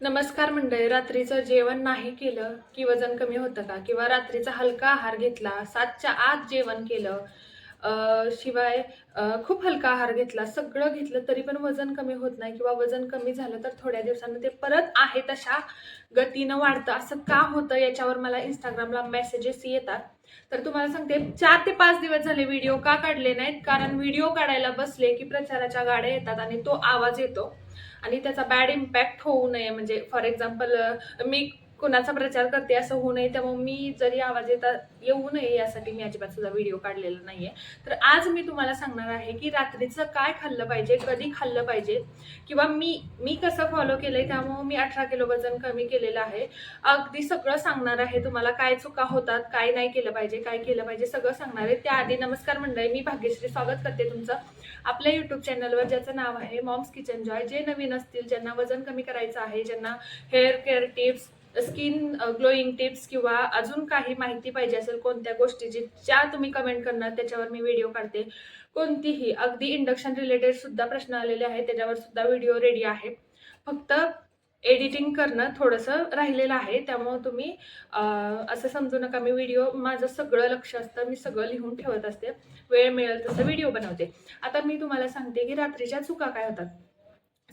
नमस्कार मंडळी रात्रीचं जेवण नाही केलं की वजन कमी होतं का? किंवा रात्रीचा हलका आहार घेतला सातच्या आत जेवण केलं शिवाय खूप हलका आहार घेतला सगळं घेतलं तरी पण वजन कमी होत नाही किंवा वजन कमी झालं तर थोड्या दिवसांनी ते परत आहे तशा गतीनं वाढतं. असं का होतं याच्यावर मला इंस्टाग्रामला मेसेजेस येतात. तर तुम्हाला सांगते चार ते पाच दिवस झाले व्हिडिओ का काढले नाहीत कारण व्हिडिओ काढायला बसले की प्रचाराच्या गाड्या येतात आणि तो आवाज येतो. आणि त्याचा बॅड इम्पॅक्ट होऊ नये. म्हणजे फॉर एक्झाम्पल मी कोणाचा प्रचार करते असं होऊ नये त्यामुळे मी जरी आवाज येता येऊ नये यासाठी मी अजिबात सुद्धा व्हिडिओ काढलेला नाही आहे तर आज मी तुम्हाला सांगणार आहे की रात्रीचं काय खाल्लं पाहिजे कधी खाल्लं पाहिजे किंवा मी मी कसं फॉलो केलंय त्यामुळे मी अठरा किलो वजन कमी केलेलं आहे. अगदी सगळं सांगणार आहे तुम्हाला काय चुका होतात काय नाही केलं पाहिजे काय केलं पाहिजे सगळं सांगणार आहे. त्याआधी नमस्कार मंडळी मी भाग्यश्री स्वागत करते तुमचं. आपल्या युट्यूब चॅनलवर ज्याचं नाव आहे मॉम्स किचन जॉय जे नवीन असतील ज्यांना वजन कमी करायचं आहे ज्यांना hair care tips skin glowing tips किंवा अजून काही माहिती पाहिजे असेल कोणत्या गोष्टीची ज्या तुम्ही कमेंट करणार त्याच्यावर मी व्हिडिओ काढते. कोणतीही अगदी इंडक्शन रिलेटेड सुद्धा प्रश्न आलेले आहेत त्याच्यावर सुद्धा व्हिडिओ रेडी आहे. फक्त एडिटिंग करणं थोडंसं राहिलेलं आहे. त्यामुळं तुम्ही uh, असं समजू नका मी व्हिडिओ माझं सगळं लक्ष असतं मी सगळं लिहून ठेवत असते. वेळ मिळेल तसं व्हिडिओ बनवते. आता मी तुम्हाला सांगते की रात्रीच्या चुका काय होतात.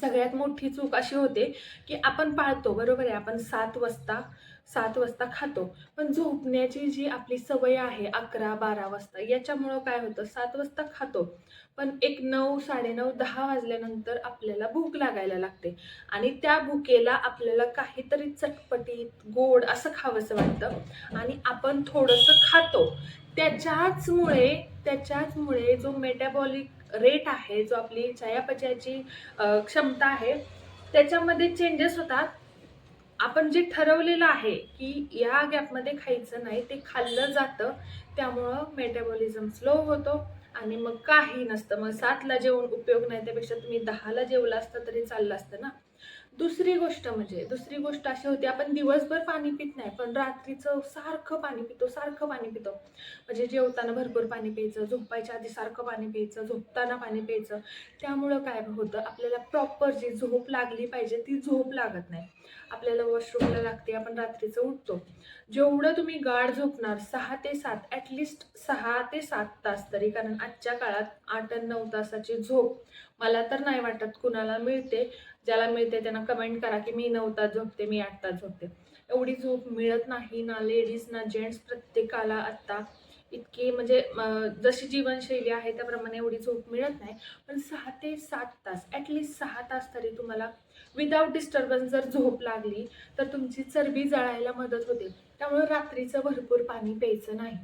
सगळ्यात मोठी चूक अशी होते की आपण पाळतो बरोबर आहे? आपण सात वाजता सात वाजता खातो. पण झोपण्याची जी आपली सवय आहे अकरा बारा वाजता याच्यामुळं काय होतं? सात वाजता खातो. पण एक नऊ साडेनऊ दहा वाजल्यानंतर आपल्याला भूक लागायला लागते. आणि त्या भुकेला आपल्याला काहीतरी चटपटीत गोड असं खावंसं वाटतं. आणि आपण थोडंसं खातो. त्याच्याचमुळे त्याच्याचमुळे जो मेटाबॉलिक रेट आहे जो आपली चयापचयाची क्षमता आहे त्याच्यामध्ये चेंजेस होतात. आपण जे ठरवलेलं आहे की या गॅपमध्ये खायचं नाही ते खाल्लं जातं. त्यामुळं मेटाबॉलिझम स्लो होतो आणि मग काही नसतं. मग सातला जेवण उपयोग नाही त्यापेक्षा तुम्ही दहाला जेवला असतं तरी चाललं असतं ना. दुसरी गोष्ट म्हणजे दुसरी गोष्ट अशी होती आपण दिवसभर पाणी पित नाही पण रात्रीचं सारखं पाणी पितो सारखं पाणी पितो. म्हणजे जेवताना भरपूर पाणी प्यायचं झोपायच्या आधी सारखं पाणी प्यायचं झोपताना पाणी प्यायचं. त्यामुळं काय होतं आपल्याला प्रॉपर जी झोप लागली पाहिजे ती झोप लागत नाही. आपल्याला वॉशरूमला लागते आपण रात्रीचं उठतो. जेवढं तुम्ही गाढ झोपणार सहा ते सात ॲटलिस्ट सहा ते सात तास तरी कारण आजच्या काळात आठ आणि नऊ तासाची झोप मला तर नाही वाटत कुणाला मिळते. ज्याला मिळते त्यांना कमेंट करा की मी नऊ तास झोपते मी आठ तास झोपते. एवढी झोप मिळत नाही ना लेडीज ना जेंट्स प्रत्येकाला आत्ता इतकी म्हणजे जशी जीवनशैली आहे त्याप्रमाणे एवढी झोप मिळत नाही. पण सहा ते सात तास ॲटलिस्ट सहा तास तरी तुम्हाला विदाऊट डिस्टर्बन्स जर झोप लागली तर तुमची चरबी जळायला मदत होते. त्यामुळे रात्रीचं भरपूर पाणी प्यायचं नाही.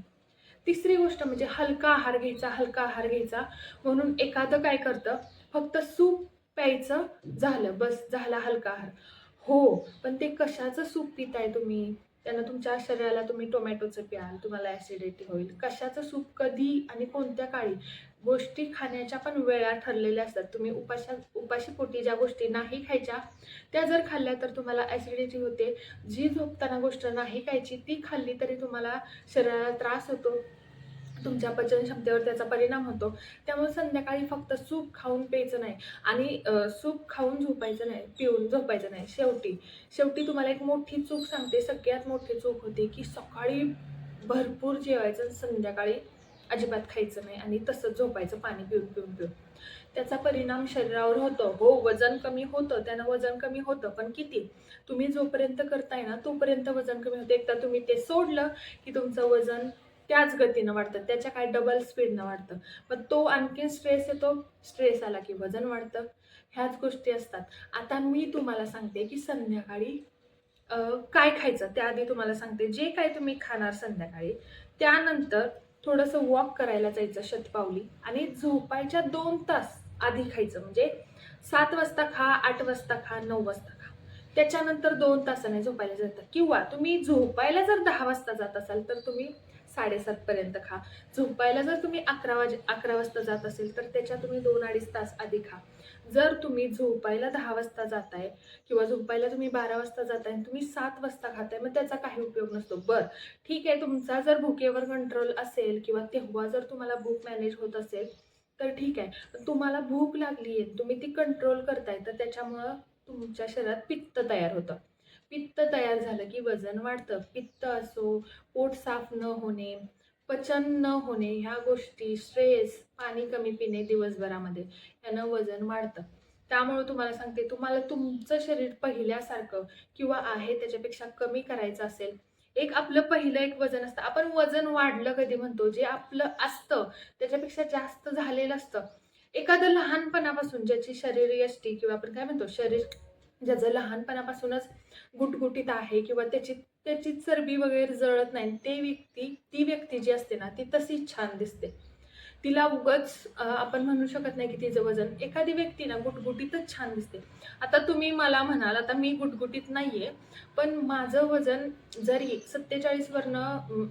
तिसरी गोष्ट म्हणजे हलका आहार घ्यायचा हलका आहार घ्यायचा. म्हणून एखादं काय करतं फक्त सूप प्यायचं झालं बस झाला हलका आहार. हो पण ते कशाचं सूप पिताय तुम्ही? त्यांना तुमच्या शरीराला तुम्ही टोमॅटोचं प्याल तुम्हाला ॲसिडिटी होईल. कशाचं सूप कधी आणि कोणत्या काळी? गोष्टी खाण्याच्या पण वेळा ठरलेल्या असतात. तुम्ही उपाशा उपाशी पोटी ज्या गोष्टी नाही खायच्या त्या जर खाल्ल्या तर तुम्हाला ॲसिडिटी होते. जी झोपताना गोष्ट नाही खायची ती खाल्ली तरी तुम्हाला शरीराला त्रास होतो. तुमच्या पचनक्षमतेवर त्याचा परिणाम होतो. त्यामुळे संध्याकाळी फक्त सूप खाऊन प्यायचं नाही आणि सूप खाऊन झोपायचं नाही पिऊन झोपायचं नाही. शेवटी शेवटी तुम्हाला एक मोठी चूक सांगते. सगळ्यात मोठी चूक होती की सकाळी भरपूर जेवायचं आणि संध्याकाळी अजिबात खायचं नाही आणि तसंच झोपायचं पाणी पिऊन पिऊन पिऊन. त्याचा परिणाम शरीरावर होतो. हो वजन कमी होतं त्यानं वजन कमी होतं. पण किती? तुम्ही जोपर्यंत करताय ना तोपर्यंत वजन कमी होतं. एकदा तुम्ही ते सोडलं की तुमचं वजन त्याच गतीनं वाढतं त्याच्या काय डबल स्पीडनं वाढतं. मग तो आणखीन स्ट्रेस येतो स्ट्रेस आला की वजन वाढतं. ह्याच गोष्टी असतात. आता मी तुम्हाला सांगते की संध्याकाळी काय खायचं त्याआधी तुम्हाला सांगते. जे काय तुम्ही खाणार संध्याकाळी त्यानंतर थोडंसं वॉक करायला जायचं शतपावली आणि झोपायच्या दोन तास आधी खायचं. म्हणजे सात वाजता खा आठ वाजता खा नऊ वाजता खा. त्याच्यानंतर दोन तासाने झोपायला जातं किंवा तुम्ही झोपायला जर दहा वाजता जात असाल तर तुम्ही साडेसातपर्यंत खा. झोपायला जर तुम्ही अकरा वाजे अकरा वाजता जात असेल तर त्याच्या तुम्ही दोन अडीच तास आधी खा. जर तुम्ही झोपायला दहा वाजता जाताय किंवा झोपायला तुम्ही बारा वाजता जाताय आणि तुम्ही सात वाजता खाताय मग त्याचा काही उपयोग नसतो. बरं ठीक आहे तुमचा जर भुकेवर कंट्रोल असेल किंवा तेव्हा जर तुम्हाला भूक मॅनेज होत असेल तर ठीक आहे. पण तुम्हाला भूक लागली आहे तुम्ही ती कंट्रोल करताय तर त्याच्यामुळं तुमच्या शरीरात पित्त तयार होतं. पित्त तयार झालं की वजन वाढतं. पित्त असो पोट साफ न होणे पचन न होणे ह्या गोष्टी स्ट्रेस पाणी कमी पिणे दिवसभरामध्ये यानं वजन वाढतं. त्यामुळे तुम्हाला सांगते तुम्हाला तुमचं शरीर पहिल्यासारखं किंवा आहे त्याच्यापेक्षा कमी करायचं असेल. एक आपलं पहिलं एक वजन असतं. आपण वजन वाढलं कधी म्हणतो जे आपलं असतं त्याच्यापेक्षा जास्त झालेलं असतं. एखादं लहानपणापासून ज्याची शरीर यष्टी किंवा आपण काय म्हणतो शरीर ज्याचं लहानपणापासूनच गुटगुटीत आहे किंवा त्याची त्याची चरबी वगैरे जळत नाही ते व्यक्ती ती व्यक्ती जी असते ना ती तशीच छान दिसते. तिला उगच आपण म्हणू शकत नाही की तिचं वजन एखादी व्यक्ती ना गुटगुटीतच छान दिसते. आता तुम्ही मला म्हणाल आता मी गुटगुटीत नाहीये पण माझं वजन जरी सत्तेचाळीसवरनं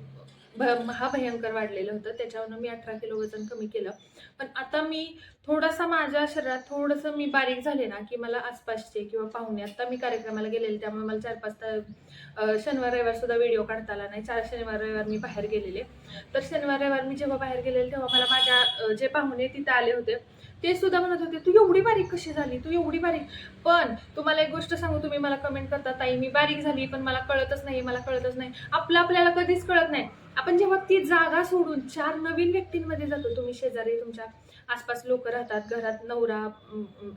महाभयंकर वाढलेलं होतं. त्याच्यावरनं मी अठरा किलो वजन कमी केलं. पण आता मी थोडासा माझ्या शरीरात थोडंसं मी बारीक झाले ना की मला आसपासचे किंवा पाहुणे आता मी कार्यक्रमाला गेलेले त्यामुळे मला चार पाच ता- शनिवार रविवार सुद्धा व्हिडिओ काढता आला नाही. चार शनिवार रविवार मी बाहेर गेलेले. तर शनिवार रविवार मी जेव्हा बाहेर गेलेले तेव्हा मला माझ्या जे पाहुणे तिथे आले होते ते सुद्धा म्हणत होते तू एवढी बारीक कशी झाली? तू एवढी बारीक पण तुम्हाला एक गोष्ट सांगू तुम्ही मला कमेंट करता ताई मी बारीक झाली पण मला कळतच नाही मला कळतच नाही. आपलं आपल्याला कधीच कळत नाही. आपण जेव्हा ती जागा सोडून चार नवीन व्यक्तींमध्ये जातो तुम्ही शेजारी तुमच्या आसपास लोक राहतात घरात नवरा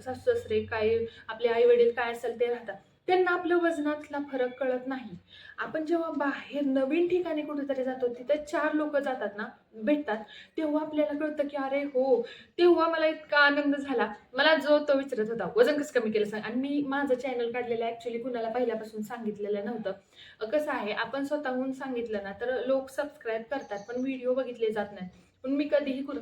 सासू सासरे काय आपले आई वडील काय असेल ते राहतात. त्यांना आपल्या वजनातला फरक कळत नाही. आपण जेव्हा बाहेर नवीन ठिकाणी कुठेतरी जातो तिथे चार लोक जातात ना भेटतात तेव्हा आपल्याला कळतं की अरे हो तेव्हा मला इतका आनंद झाला. मला जो तो विचारत होता वजन कसं कमी केलं सांग आणि मी माझं चॅनल काढलेलं ॲक्च्युली कुणाला पहिल्यापासून सांगितलेलं नव्हतं. कसं आहे आपण स्वतःहून सांगितलं ना तर लोक सबस्क्राईब करतात पण व्हिडिओ बघितले जात नाही पण मी कधीही कुण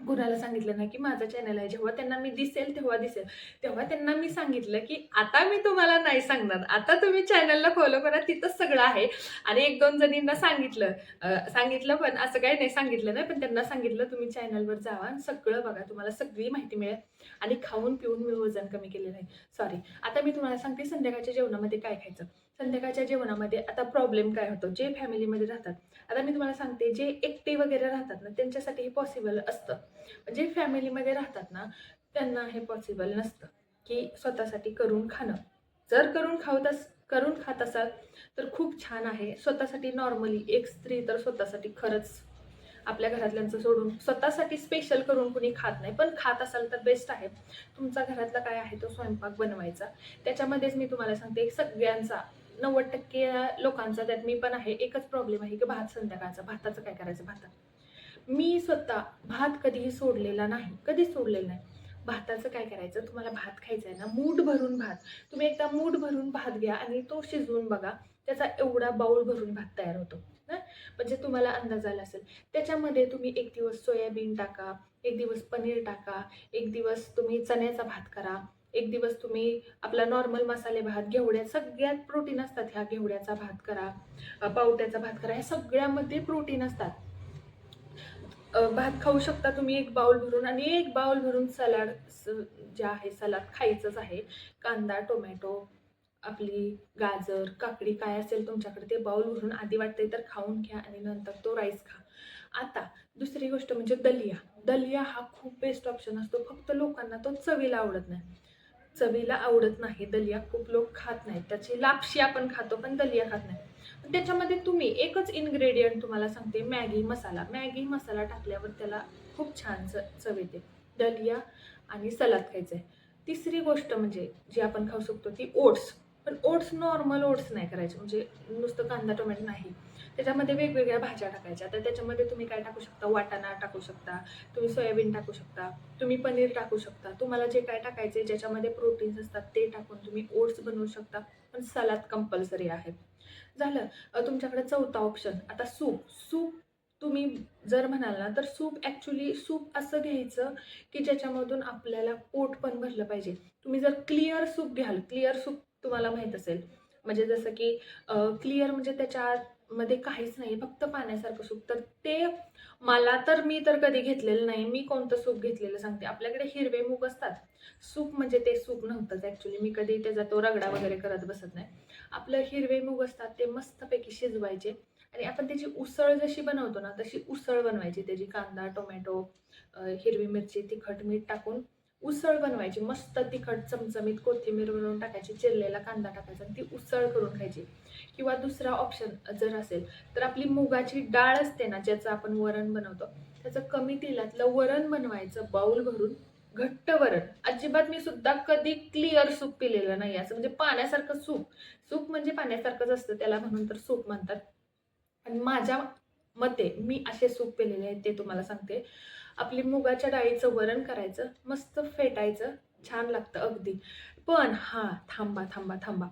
कुणाला सांगितलं ना की माझा चॅनल आहे. जेव्हा त्यांना मी दिसेल तेव्हा दिसेल. तेव्हा त्यांना मी सांगितलं की आता मी तुम्हाला नाही सांगणार. आता तुम्ही चॅनलला फॉलो करा. तिथंच सगळं आहे. आणि एक दोन जणींना सांगितलं. सांगितलं पण असं काही नाही सांगितलं नाही पण त्यांना सांगितलं तुम्ही चॅनलवर जावा आणि सगळं बघा. तुम्हाला सगळी माहिती मिळेल. आणि खाऊन पिऊन मी वजन कमी केलेलं आहे. सॉरी आता मी तुम्हाला सांगते संध्याकाळच्या जेवणामध्ये काय खायचं. संध्याकाळच्या जेवणामध्ये आता प्रॉब्लेम काय होतो? जे फॅमिलीमध्ये राहतात. आता मी तुम्हाला सांगते जे एकटे वगैरे राहतात ना त्यांच्यासाठी हे पॉसिबल असतं. जे फॅमिलीमध्ये राहतात ना त्यांना हे पॉसिबल नसतं. की स्वतःसाठी करून खाणं. जर करून खावत अस करून खात असाल तर खूप छान आहे. स्वतःसाठी नॉर्मली एक स्त्री तर स्वतःसाठी खरंच आपल्या घरातल्यांचं सोडून स्वतःसाठी स्पेशल करून कुणी खात नाही. पण खात असाल तर बेस्ट आहे. तुमचा घरातला काय आहे? तो स्वयंपाक बनवायचा. त्याच्यामध्येच मी तुम्हाला सांगते सगळ्यांचा नव्वद टक्के लोकांचा त्यात मी पण आहे एकच प्रॉब्लेम आहे की भात संध्याकाळचा. भाताचं काय करायचं? भातात. मी स्वतः भात कधीही सोडलेला नाही कधीच सोडलेला नाही. भाताचं काय करायचं? तुम्हाला भात खायचा आहे ना मूठ भरून भात. तुम्ही एकदा मूठ भरून भात घ्या आणि तो शिजवून बघा त्याचा एवढा बाऊल भरून भात तयार होतो. ना म्हणजे तुम्हाला अंदाज आला असेल. त्याच्यामध्ये तुम्ही एक दिवस सोयाबीन टाका एक दिवस पनीर टाका एक दिवस तुम्ही चण्याचा भात करा एक दिवस तुम्ही आपला नॉर्मल मसाले भात घेवड्या सगळ्यात प्रोटीन असतात ह्या घेवड्याचा भात करा पावट्याचा भात करा ह्या सगळ्यामध्ये प्रोटीन असतात. भात खाऊ शकता तुम्ही एक बाउल भरून आणि एक बाउल भरून सलाड जे आहे सलाड खायचंच आहे. कांदा टोमॅटो आपली गाजर काकडी काय असेल तुमच्याकडे ते बाउल भरून आधी वाटते तर खाऊन घ्या आणि नंतर तो राईस खा. आता दुसरी गोष्ट म्हणजे दलिया. दलिया हा खूप बेस्ट ऑप्शन असतो. फक्त लोकांना तो चवीला आवडत नाही. चवीला आवडत नाही दलिया खूप लोक खात नाहीत. त्याची लापशी आपण खातो पण दलिया खात नाही पण त्याच्यामध्ये तुम्ही एकच इन्ग्रेडियंट तुम्हाला सांगते मॅगी मसाला. मॅगी मसाला टाकल्यावर त्याला खूप छान च चव येते. दलिया आणि सलाद खायचं आहे तिसरी गोष्ट म्हणजे जी आपण खाऊ शकतो ती ओट्स. पण ओट्स नॉर्मल ओट्स नाही करायचे म्हणजे नुसतं कांदा टोमॅटो नाही. त्याच्यामध्ये वेगवेगळ्या भाज्या टाकायच्या. तर त्याच्यामध्ये तुम्ही काय टाकू शकता? वाटाणा टाकू शकता तुम्ही सोयाबीन टाकू शकता तुम्ही पनीर टाकू शकता. तुम्हाला जे काय टाकायचे ज्याच्यामध्ये प्रोटीन्स असतात ते टाकून तुम्ही ओट्स बनवू शकता. पण सलाद कंपल्सरी आहे. झालं. तुमच्याकडे चौथा ऑप्शन आता सूप. सूप तुम्ही जर म्हणाल ना तर सूप ॲक्च्युली सूप असं घ्यायचं की ज्याच्यामधून आपल्याला पोट पण भरलं पाहिजे. तुम्ही जर क्लिअर सूप घ्याल क्लिअर सूप तुम्हाला माहीत असेल. म्हणजे जसं की क्लिअर म्हणजे त्याच्या आतमध्ये काहीच नाही फक्त पाण्यासारखं सूप तर ते मला तर मी तर कधी घेतलेलं नाही. मी कोणतं सूप घेतलेलं सांगते? आपल्याकडे हिरवे मूग असतात. सूप म्हणजे ते सूप नव्हतंच ॲक्च्युली मी कधी त्याचा तो रगडा वगैरे करत बसत नाही. आपलं हिरवे मूग असतात ते मस्तपैकी शिजवायचे. आणि आपण त्याची उसळ जशी बनवतो ना तशी उसळ बनवायची. त्याची कांदा टोमॅटो हिरवी मिरची तिखट मीठ टाकून उसळ बनवायची. मस्त तिखट चमचमीत कोथिंबीर वरून टाकायची चिरलेला कांदा टाकायचा आणि ती उसळ करून खायची. किंवा दुसरा ऑप्शन जर असेल तर आपली मुगाची डाळ असते ना ज्याचं आपण वरण बनवतो त्याचं कमी तेलातलं वरण बनवायचं बाऊल भरून घट्ट वरण. अजिबात मी सुद्धा कधी क्लिअर सूप पिलेलं नाही असं म्हणजे पाण्यासारखं सूप. सूप म्हणजे पाण्यासारखंच असतं त्याला म्हणून तर सूप म्हणतात. आणि माझ्या मते मी असे सूप पिलेले आहेत ते तुम्हाला सांगते. आपली मुगाच्या डाळीचं वरण करायचं मस्त फेटायचं छान लागतं अगदी. पण हां थांबा थांबा थांबा.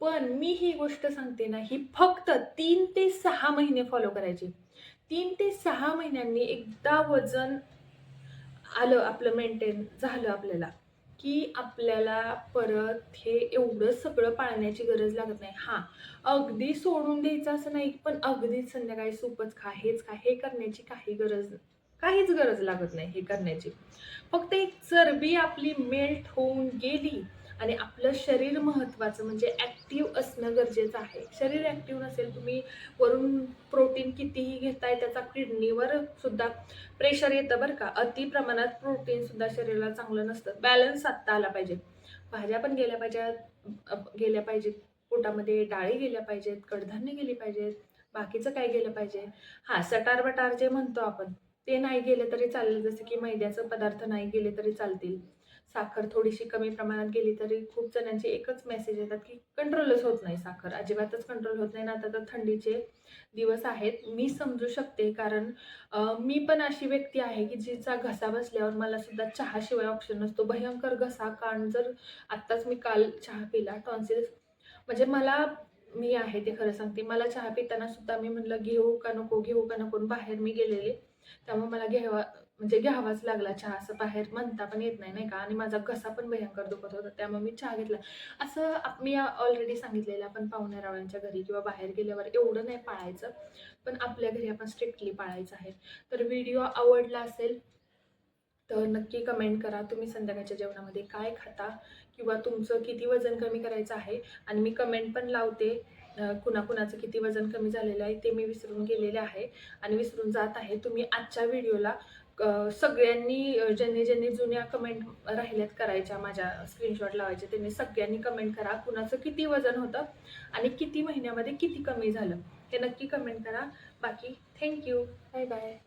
पण मी ही गोष्ट सांगते ना ही फक्त तीन ते सहा महिने फॉलो करायची. तीन ते सहा महिन्यांनी एकदा वजन आलं आपलं मेंटेन झालं आपल्याला की आपल्याला परत हे एवढं सगळं पाळण्याची गरज लागत नाही. हां अगदी सोडून द्यायचं असं नाही पण अगदीच संध्याकाळी सूपच खा हेच खा हे करण्याची काही गरज काहीच गरज लागत नाही हे करण्याची. फक्त एक चरबी आपली मेल्ट होऊन गेली आणि आपलं शरीर महत्त्वाचं म्हणजे ॲक्टिव्ह असणं गरजेचं आहे. शरीर ॲक्टिव्ह नसेल तुम्ही वरून प्रोटीन कितीही घेताय त्याचा किडनीवर सुद्धा प्रेशर येतं बरं का. अति प्रमाणात प्रोटीन सुद्धा शरीराला चांगलं नसतं. बॅलन्स साधता आला पाहिजे. भाज्या पण गेल्या पाहिजेत गेल्या पाहिजेत. पोटामध्ये डाळी गेल्या पाहिजेत कडधान्य गेली पाहिजेत बाकीचं काय गेलं पाहिजे? हां सटार बटार जे म्हणतो आपण ते नाही गेले तरी चालेल. जसं की मैद्याचं पदार्थ नाही गेले तरी चालतील. साखर थोडीशी कमी प्रमाणात गेली तरी खूप जणांचे एकच मेसेज येतात की कंट्रोलच होत नाही साखर. अजिबातच कंट्रोल होत नाही. ना आता तर थंडीचे दिवस आहेत. मी समजू शकते कारण मी पण अशी व्यक्ती आहे की जिचा घसा बसल्यावर मला सुद्धा चहाशिवाय ऑप्शन नसतो. भयंकर घसा कान जर आत्ताच मी काल चहा पिला टॉन्सिल्स. म्हणजे मला मी आहे ते खरं सांगते. मला चहा पिताना सुद्धा मी म्हटलं घेऊ का नको घेऊ का नको. बाहेर मी गेलेले. त्यामुळे मला घ्यावा म्हणजे घ्यावाच लागला चहा असं बाहेर म्हणता पण येत नाही नाही का? आणि माझा घसा पण भयंकर दुखत होता त्यामुळे मी चहा घेतला. असं आप- मी ऑलरेडी सांगितलेलं आपण पाहुण्यारावांच्या घरी किंवा बाहेर गेल्यावर एवढं नाही पाळायचं पण आपल्या घरी आपण स्ट्रिक्टली पाळायचं आहे. तर व्हिडिओ आवडला असेल तर नक्की कमेंट करा. तुम्ही संध्याकाळच्या जेवणामध्ये काय खाता किंवा तुमचं किती वजन कमी करायचं आहे? आणि मी कमेंट पण लावते. कुणाकुणाचं किती वजन कमी झालेलं आहे ते मी विसरून गेलेले आहे आणि विसरून जात आहे. तुम्ही आजच्या व्हिडिओला सगळ्यांनी ज्यांनी ज्यांनी जुन्या कमेंट राहिल्यात करायच्या माझ्या स्क्रीनशॉट लावायचे त्यांनी सगळ्यांनी कमेंट करा कुणाचं किती वजन होतं आणि किती महिन्यामध्ये किती कमी झालं. हे नक्की कमेंट करा. बाकी थँक्यू. Bye bye.